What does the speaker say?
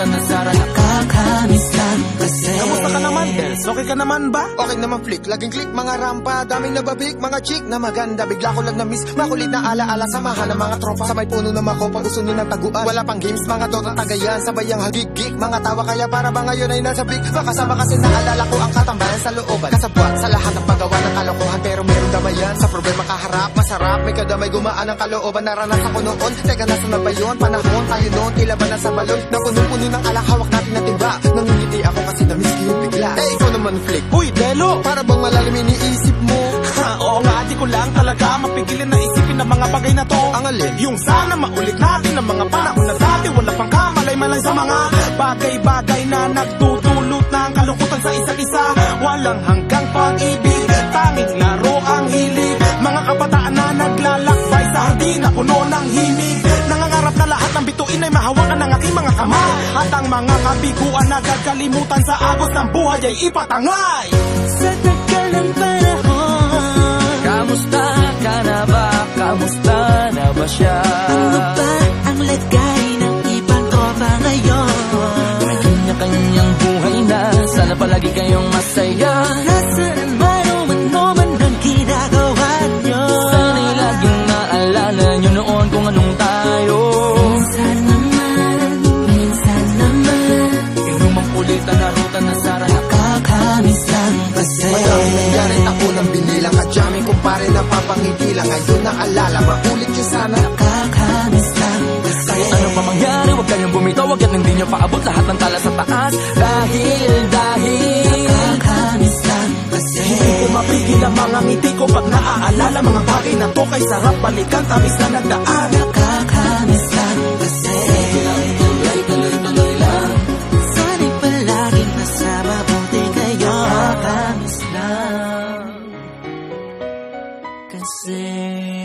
Nakita na Zara, nakakamiss lang kasi. Kamusta ka naman, Bells? Okay ka naman ba? Okay naman, flick. Laging click, mga rampa Daming nababik, mga chick na maganda. Bigla ko lang na-miss Makulit na alaala Samahan ng mga tropa. Sa may puno na mako Pag-uso ng taguan. Wala pang games, mga dota tagayan Sabay ang hagigik Mga tawa kaya para ba ngayon ay nasa big Makasama kasi naalala ko ang katambayan sa looban. Kasabwat sa lahat ng paggawa ng kalokohan Pero damayan, sa problema kaharap Masarap, may kadamay gumaan ang kalooban Naranasan ko noon, teka nasa na ba yun? Panahon tayo noon, tila ba nasa balon Na puno-puno ng alak, hawak natin na timba Nangingiti ako kasi na-miss ko yung bigla Eh ikaw naman flick Uy, Delo! para bang malalim iniisip mo? Ha, oo nga, di ko lang talaga mapigilin na isipin ng mga bagay na to. Ang alin? Yung sana maulit natin ang mga panahon na puno ng himig Nangangarap na lahat ng bituin ay mahawakan ng aking mga kamay At ang mga kabiguan na gagalimutan sa agos ng buhay ay ipatangay Sa tagal ng panahon Kamusta ka na ba? Kamusta na ba siya? Ano ba ang lagay ng ibang tropa ngayon? May kanya-kanyang buhay na Sana palagi kayong masaya kasi Madami nangyari ako ng binilang Kadyaming kumpare na papangiti lang Ngayon naalala, maulit yun sana. Kakamiss lang Kahit ano pa mangyari, huwag kayong bumitaw Huwag hindi nyo paabot lahat ng tala sa taas. Dahil, dahil. Kakamiss lang kasi Hindi ko mapigil ang mga ngiti ko pag naaalala. Mga bagay na to kay sarap balikan Tamis na nagdaan. Kakamiss sing.